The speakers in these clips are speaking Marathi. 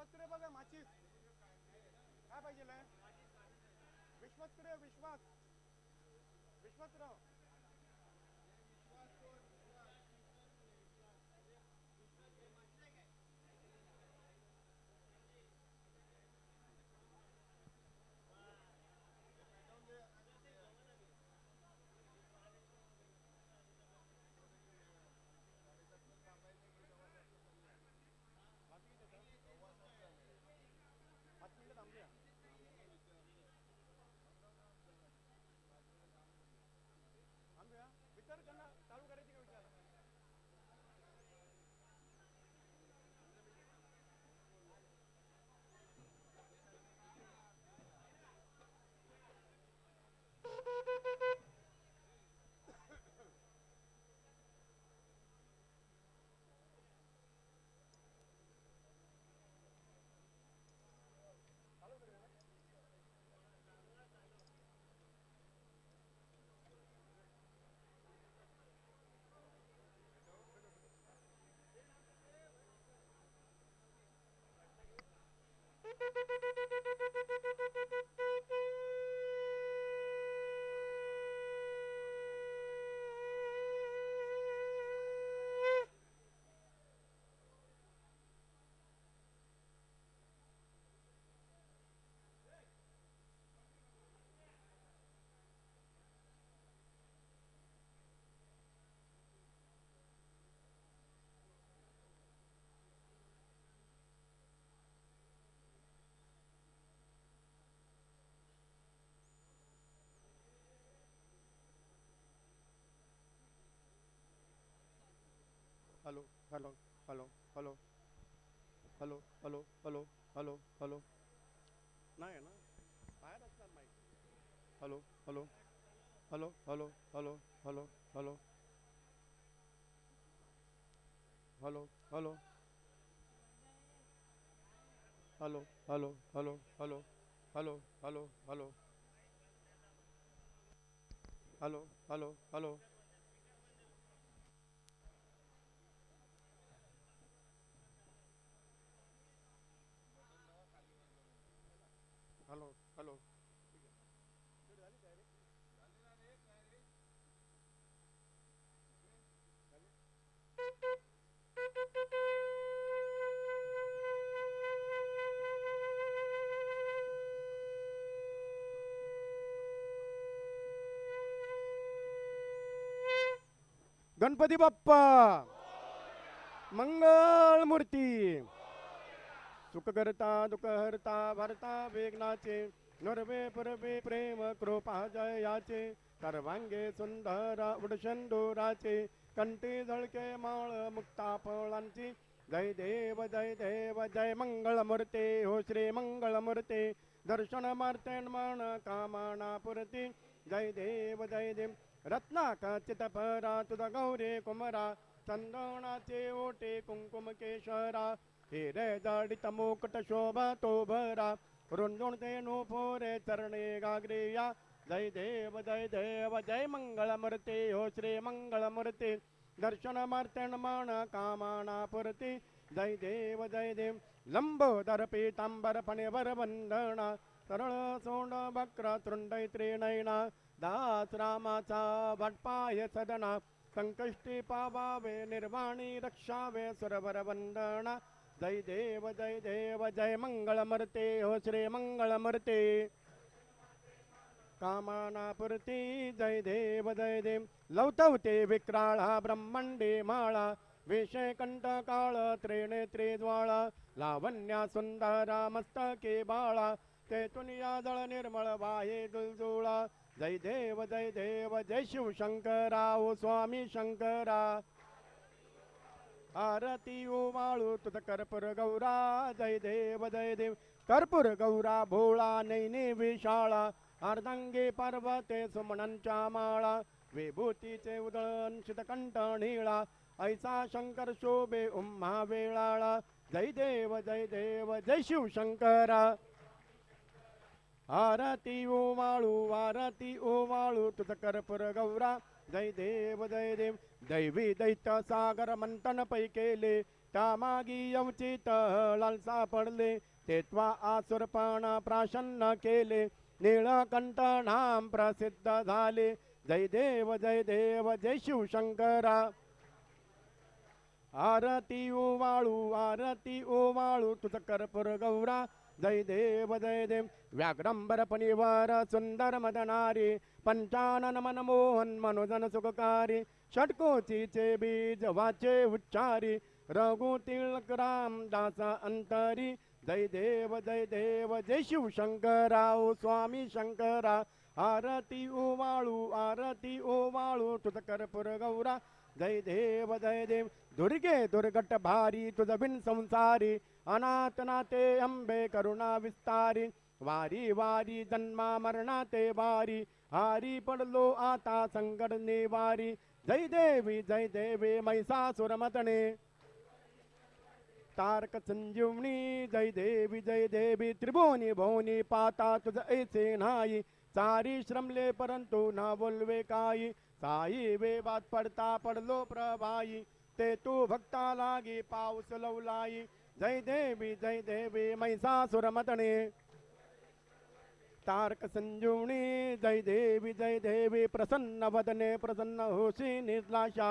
विश्वासकडे बघा माचीस काय पाहिजे विश्वासकडे Vishwas. Vishwasrao Thank you. Hello hello hello hello hello hello hello hello hello ના એના આયા Rachna mike hello hello hello hello hello hello hello hello hello hello hello hello hello hello hello hello hello hello hello Ganpati Bappa. मंगळ मूर्ती सुख करता दुख हरता भरता वेगनाचे. नरवे परवे प्रेम कृपा जयाचे. सर्वांगे सुंदर उडशंडोराचे कंठी झळके माळ मुक्ता फळांची. जय देव जय देव जय मंगळमूर्ते. हो श्री मंगळ मूर्ते दर्शन मारते मन कामना पुरती जय देव जय देव। रत्नाका चितपरा तुझा गौरे कुमरा चंदनाचे ओटे कुंकुम केशरा। हिरे जाडित मुकुट शोभा तो भरा। रुंदुण ते चरणे गाग्रिया। जय देव जय देव जय मंगळ मूर्ती हो श्री मंगळ मूर्ती दर्शन मार्तन मान कामाना पुरती। जय देव जय देव। लंबोदर पीतांबर फणेवर वंदना। सरळ सोंड बक्र तृंडय त्रिनयना दास रामाचा भटपाय सदना संकष्टी पावावे निर्वाणी रक्षावे सुरवर वंदना. जय देव जय देव जय मंगळमूर्ते हो श्री मंगळमूर्ते कामानापुरती जय देव जय देव. लवतवते विक्राळा ब्रह्मंडे माळा विषय काळ त्रिनेत्री ज्वाळा लावण्या सुंदरा मस्तके बाळा तेथून तुनिया निर्मळ वाहे दुलजुळा जय देव जय देव जय शिव शंकरा ओ स्वामी शंकरा. आरती ओवाळू तुझ कर्पूर गौरा. जय देव जय देव. कर्पूर गौरा भोळा नैने विशाळा. अर्धांगे पर्वते सुमनांच्या माळा. विभूतीचे उदळण शितकंठ निळा. ऐसा शंकर शोभे उम्हा वेळाळा. जय देव जय देव जय शिव शंकरा आरती ओवाळू आरती ओवाळू तुझ कर्पूर गौरा. जय देव जय देव. दैवी दैत्य सागर मंथन पै केले. त्या अवचित लालसा पडले सापडले. तेत्वा आसुरपण प्राशन्न केले. नीळकंठ नाम प्रसिद्ध झाले. जय देव जय देव जय शिवशंकरा. आरती ओवाळू आरती ओवाळू तुझ कर्पूर गौरा. जय देव जय देव। व्याघ्रंबर पनिवार सुंदर मदनारी पंचानन मनमोहन मनोजन सुखकारी षटकोचीचे बीज वाचे उच्चारी रघु तिळक राम दासा अंतरी। जय देव जय देव जय शिवशंकराव स्वामी शंकरा। आरती ओवाळू आरती ओवाळू तुझ कर्पूर गौरा। जय देव जय देव। दुर्गे दुर्गट भारी तुझ बिन संसारी अनाथ नाते अंबे करुणा विस्तारी। वारी वारी जन्मा मरणाते वारी। हारी पडलो आता संकट निवारी। जय देवी जय देवी मैसासुर मतणे तारक संजीवनी जय देवी जय देवी। त्रिभुवनी भुवनी पाता तुझ ऐसे नाही। सारी श्रमले परंतु ना बोलवे काही साई वेबात पडता पडलो प्रभाई। ते तू भक्ता लागी पाऊस लवलाई जय देवी जय देवी महिषासुर मतणे तारक संजीवनी जय देवी जय देवी प्रसन्न वदने प्रसन्न होशी निर्लाशा।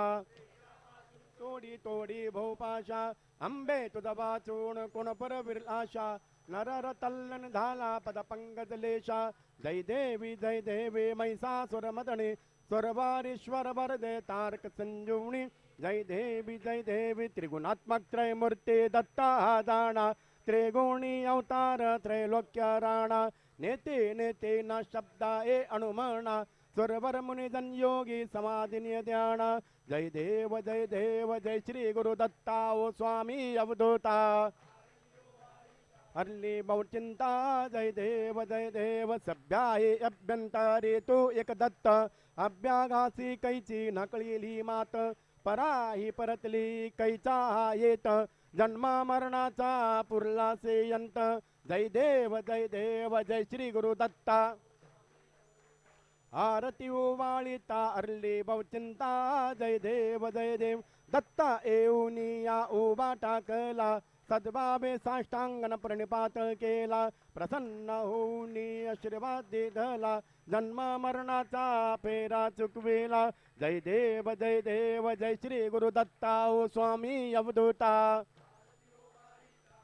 तोडी तोडी भोपाशा अंबे तुझा चूण कोण पर विरलाशा। नरर तल्लन झाला पद पंगज लेशा। जय देवी जय देवी महिषासुर मदणे स्वरवारीश्वर वरदे तारक संजीवनी जय देवी जय देवी त्रिगुणात्मक त्रयमूर्ती दत्ता दाणा त्रिगुणी अवतार त्रैलोक्य राणा नेते नेते न शब्दा ए अनुमाना। स्वरवर मुनिजन योगी समाधिनी ध्याना जय देव जय देव, जय श्री गुरु दत्ता, ओ स्वामी अवधूता। हरली बहुचिंता जय देव जय देव, सभ्याये अभ्यंतरे तू एक दत्त अभ्यागासी कैची नकळीली मात पराही परतली कैचा हा येत. जन्मा मरणाचा पुरला से यंत जय देव जय देव जय श्री गुरु दत्ता. आरती ओवाळीता अरली बहुचिंता जय देव जय देव. दत्ता येऊनिया उभा टाकला. सद्भावे साष्टांगण प्रणिपात केला प्रसन्न होऊन आशीर्वाद दिधला जन्म मरणाचा फेरा चुकविला. जय देव जय देव जय श्री गुरु दत्ता ओ स्वामी अवधूता.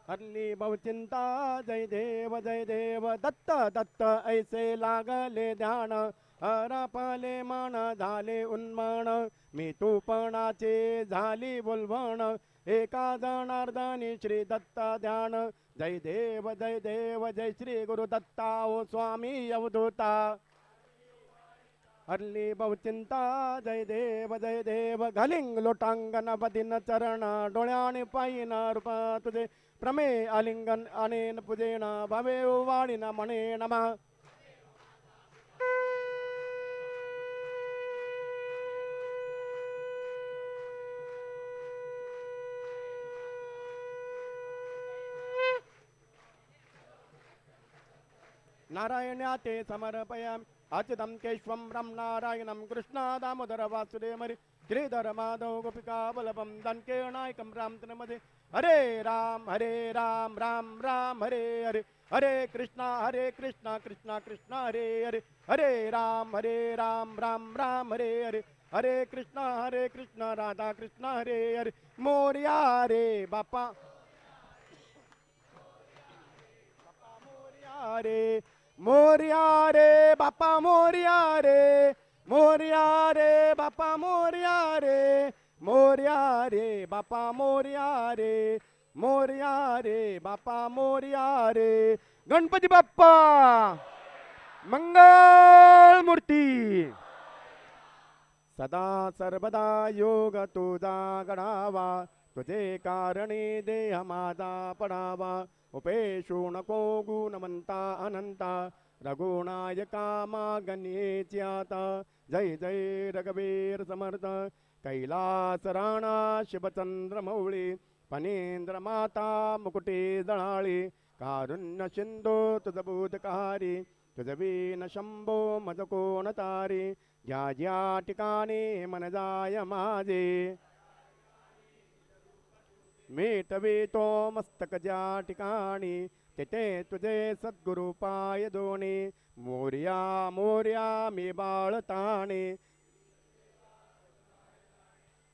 हरली बहुचिंता जय देव जय देव दत्त दत्त ऐसे लागले ध्यान हरपले मन झाले उन्माण. मी तूपणाचे झाली बोलवण एका जनार्दनी श्री दत्ता ध्यान. जय देव जय देव जय श्री गुरु दत्ता. ओ स्वामी अवधूता. हरली बहुचिंता. जय देव जय देव. घलिंग लोटांगन बदिन चरण. डोळ्याने पायीन रूप तुझे. प्रमे आलिंगन अनेन पूजेन. भवे वाणीन मणे नमा नारायण्या ते समर्पयामि। अच्युतं केशवं रं नारायणं कृष्णादामोदर वासुदेवरि। श्रीधर माधव गोपिकावलभं दन्केणायकं राम तनमदे हरे राम हरे राम राम राम हरे हरे। हरे कृष्णा हरे कृष्णा कृष्णा कृष्णा हरे हरे। हरे राम हरे राम राम राम हरे हरे। हरे कृष्णा हरे कृष्णा राधा कृष्णा हरे हरे। मोर्या रे बापा मोर्या रे। मोर्या रे बापा मोर्या रे मोर्या रे बापा मोर्या रे मोर्या रे बापा मोर्या रे मोर्या रे बापा मोर्या रे. गणपती बाप्पा मंगल मूर्ती. सदा सर्वदा योग तुझा गणावा तुझे कारणे देह माझा पडावा उपेशू नको गुणवंता अनंता रघुनायका मागण्याची जय जय रघुवीर समर्थ। कैलास राणा शिवचंद्र मौळी फणेंद्र माता मुकुटे जळाळी कारुण्य सिंधू तुझ तुझवीन शंभो मज कोण तारी ज्या ज्या ठिकाणी मन जाय माझे। मी तो मस्तक ज्या ठिकाणी तिथे तुझे सद्गुरु पाय दोणी मोर्या मोर्या मी बाळताणे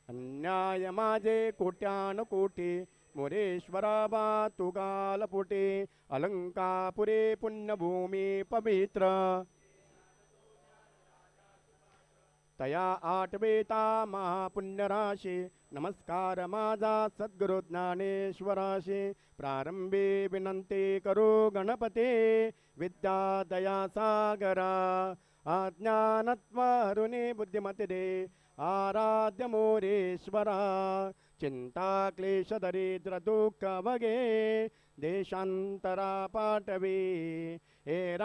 अन्याय माझे कोट्यान कोटी मोरेश्वरा बा तू अलंकापुरे पुण्यभूमी पवित्र. तया आठवेता महापुण्यराशी नमस्कारमादा सद्गुरुज्ञानेश्वराशि प्रारम्भे विनन्ति करो गणपते विद्यादयासागरा। आज्ञानत्वारुणे बुद्धिमतिरे आराध्यमोरेश्वरा। मूरीश्वर चिन्ता क्लेश देशान्तरा पाटवी हे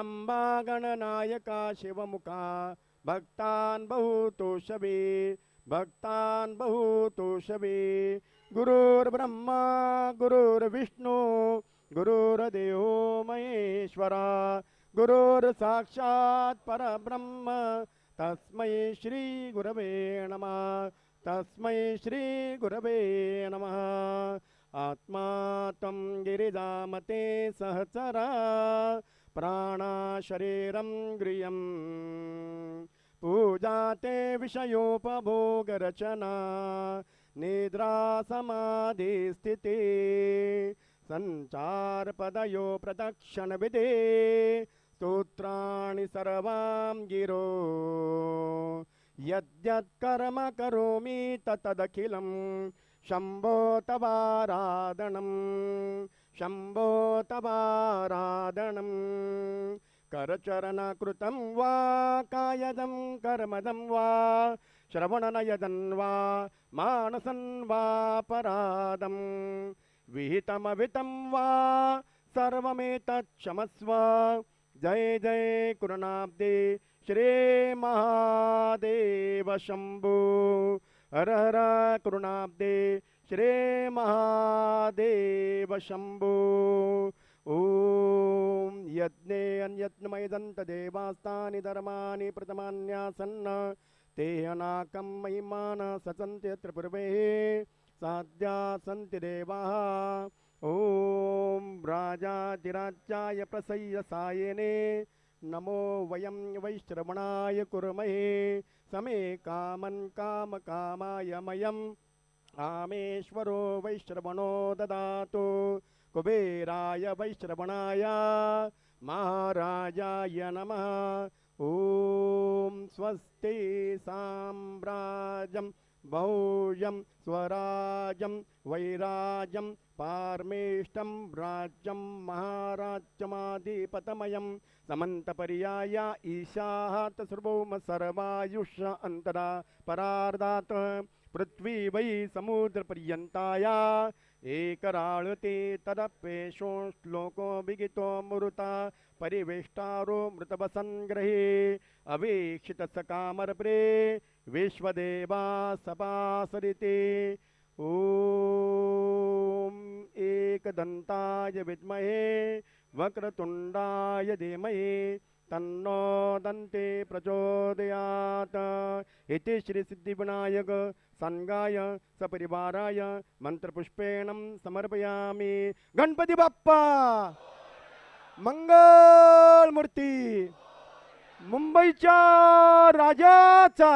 शिवमुखा भक्तान् बहुतोषवी। भक्तान बहुतोषवे गुरुर्ब्रह्मा गुरुर्विष्णू गुरुर्देव महेश्वरा। गुरुर्साक्षात् परब्रह्म तस्मै श्री गुरवे नमः। तस्मै श्री गुरवे नमः। आत्मा त्वं गिरिजामते सहचरा प्राणा शरीरं गृहम् पूजा ते विषयोपभोगरचना निद्रा समाधि स्थिते सञ्चारपदयो प्रदक्षिणविधे स्तोत्राणि सर्वां गिरो। यद्यत्कर्म करोमि ततदखिलं शम्भो तवाराधनं शम्भो तवाराधनं करचरणकृतं वा कायदं कर्मदं वा श्रवणनयदन् वा मानसं वा परादं विहितमवितं वा सर्वमेतत् जय जय कृणाब्दे श्री महादेव शंभो हर हर कृणाब्दे श्री महादेव ॐ यज्ञे अन्यज्ञमय दन्तदेवास्तानि धर्माणि प्रथमान्यासन्न ते अनाकं महिमान सचन्त्यत्र पूर्वैः साध्या सन्ति देवाः। ॐ राजाधिराज्याय प्रसय्य सायने नमो वयं वैश्रवणाय कुर्महे समे कामन् कामकामाय मयम् आमेश्वरो वैश्रवणो ददातु। कुबेराय वैश्रवणाय महाराजाय नमः। ॐ स्वस्ति साम्राज्यं भौजं स्वराजं वैराजं पार्मेष्टं राज्यं महाराज्यमाधिपतमयं। समन्तपर्याया ईशात् सर्वोम सर्वायुष अन्तरा परार्धात् पृथ्वी वै समुद्रपर्यन्ताया एकराळति तदप्येषो श्लोको विगितो मृता परिवेष्टारो मृतवसङ्ग्रहे अवेक्षितसकामर्प्रे विश्वदेवा सपासरिते। ॐ एकदन्ताय विद्महे वक्रतुण्डाय धीमहि। तन्नो दन्ते प्रचोदयात्। इति श्रीसिद्धिविनायक संगाय सपरिवाराय मन्त्रपुष्पेणं समर्पयामि। गणपती बाप्पा! मंगलमूर्ती! मुंबईच्या राजाचा!